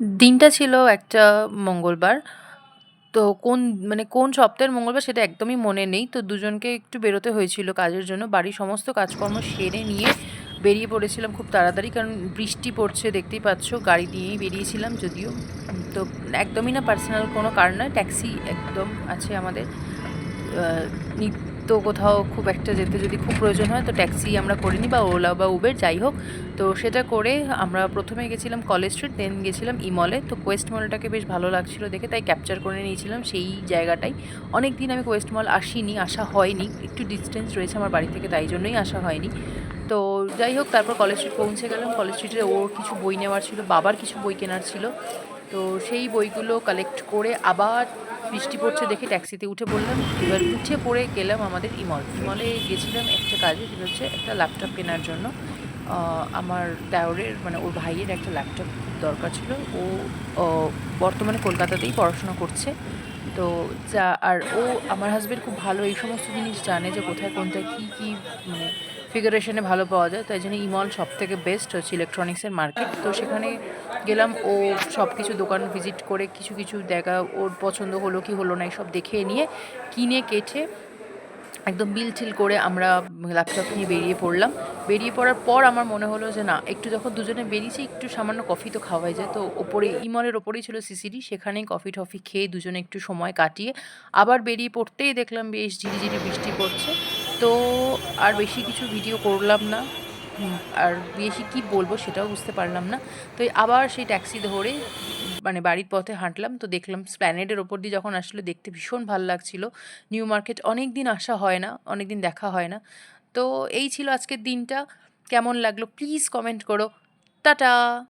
দিনটা ছিল একটা মঙ্গলবার। তো কোন মানে কোন সপ্তাহের মঙ্গলবার সেটা একদমই মনে নেই। তো দুজনকে একটু বেরোতে হয়েছিল কাজের জন্য। বাড়ির সমস্ত কাজকর্ম সেরে নিয়ে বেরিয়ে পড়েছিলাম খুব তাড়াতাড়ি। কারণ বৃষ্টি পড়ছে, দেখতেই পাচ্ছ, গাড়ি দিয়েই বেরিয়েছিলাম যদিও। তো একদমই না পার্সোনাল কোনো কারণ নয়। ট্যাক্সি একদম আছে আমাদের। নিত্য কোথাও খুব একটা যেতে যদি খুব প্রয়োজন হয়, তো ট্যাক্সি আমরা করিনি বা ওলা বা উবের যাই হোক। তো সেটা করে আমরা প্রথমে গেছিলাম কলেজ স্ট্রিট দেন গেছিলাম ইমলে তো কোয়েস্ট মলটাকে বেশ ভালো লাগছিল দেখে, তাই ক্যাপচার করে নিয়েছিলাম সেই জায়গাটাই। অনেক দিন আমি কোয়েস্ট মল আসিনি, আসা হয়নি। একটু ডিস্টেন্স রয়েছে আমার বাড়ি থেকে, তাই জন্যই আসা হয়নি। তো যাই হোক, তারপর কলেজ স্ট্রিট পৌঁছে গেলাম। কলেজ স্ট্রিটে ওর কিছু বই নেওয়ার ছিল, বাবার কিছু বই কেনার ছিল। তো সেই বইগুলো কালেক্ট করে আবার বৃষ্টি পড়ছে দেখে ট্যাক্সিতে উঠে বললাম এবার উঠে পড়ে গেলাম আমাদের ইমল ইমলে গেছিলাম একটা কাজে, সেটা হচ্ছে একটা ল্যাপটপ কেনার জন্য। আমার দেওরের মানে ওর ভাইয়ের একটা ল্যাপটপ দরকার ছিল। ও বর্তমানে কলকাতাতেই পড়াশোনা করছে। তো যা, আর ও আমার হাজবেন্ড খুব ভালো এই সমস্ত জিনিস জানে যে কোথায় কোনটা কী কী মানে ফিগারেশনে ভালো পাওয়া যায়। তাই জন্য ইমল সব থেকে বেস্ট হচ্ছে ইলেকট্রনিক্সের মার্কেট তো সেখানে গেলাম, ও সব কিছু দোকান ভিজিট করে কিছু কিছু জায়গা ওর পছন্দ হলো কি হলো না সব দেখে নিয়ে কিনে, কেটে একদম বিল ছিল করে আমরা ল্যাপটপ নিয়ে বেরিয়ে পড়লাম। বেরিয়ে পড়ার পর আমার মনে হলো যে, না, একটু যখন দুজনে বেরিয়েছি, একটু সামান্য কফি তো খাওয়াই যায়। তো ওপরে, ইমলের ওপরেই ছিল সিসিডি সেখানেই কফি টফি খেয়ে দুজনে একটু সময় কাটিয়ে আবার বেরিয়ে পড়তেই দেখলাম, বেশ ঝিরিঝিরি বৃষ্টি পড়ছে। তো আর বেশি কিছু ভিডিও করলাম না। আর বেশি কি বলব সেটাও বুঝতে পারলাম না। তো আবার সেই ট্যাক্সি ধরে মানে বাড়ির পথে হাঁটলাম, তো দেখলাম স্প্ল্যানেডের ওপর দিয়ে যখন আসলে, দেখতে ভীষণ ভালো লাগছিল। নিউ মার্কেট অনেক দিন আসা হয় না অনেক দিন দেখা হয় না। তো এই ছিল আজকের দিনটা, কেমন লাগল? প্লিজ কমেন্ট করো। টাটা!